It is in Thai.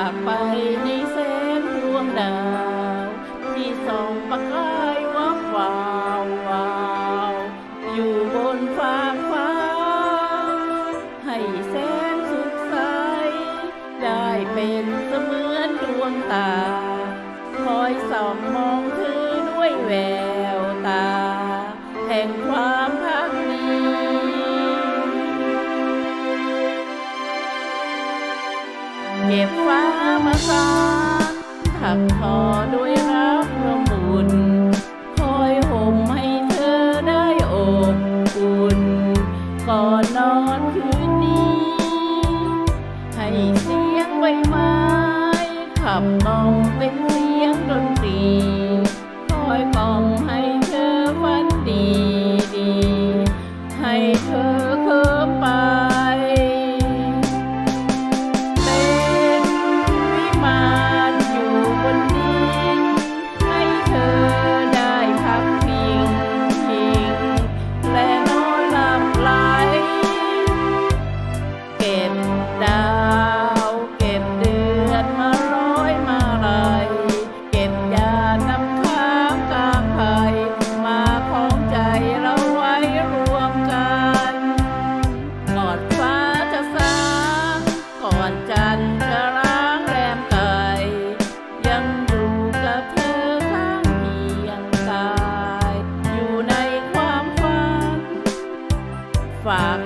ากไปในแสงดวงดาว ที่ส่องประกายวับวาววาวอยู่บนฟากฟ้า ให้แสนสุขใส ได้เป็นเสมือนดวงตา คอยส่องมองเธอด้วยแววตา แห่งความ เก็บฟ้ามาสานถักทอด้วยรักระมุนคอยห่มให้เธอได้อบอุ่นก่อนนอนคืนนี้ ให้เสียงใบไม้ขับกล่อมเป็นเสียงดนตรี คอยปลอมให้ Và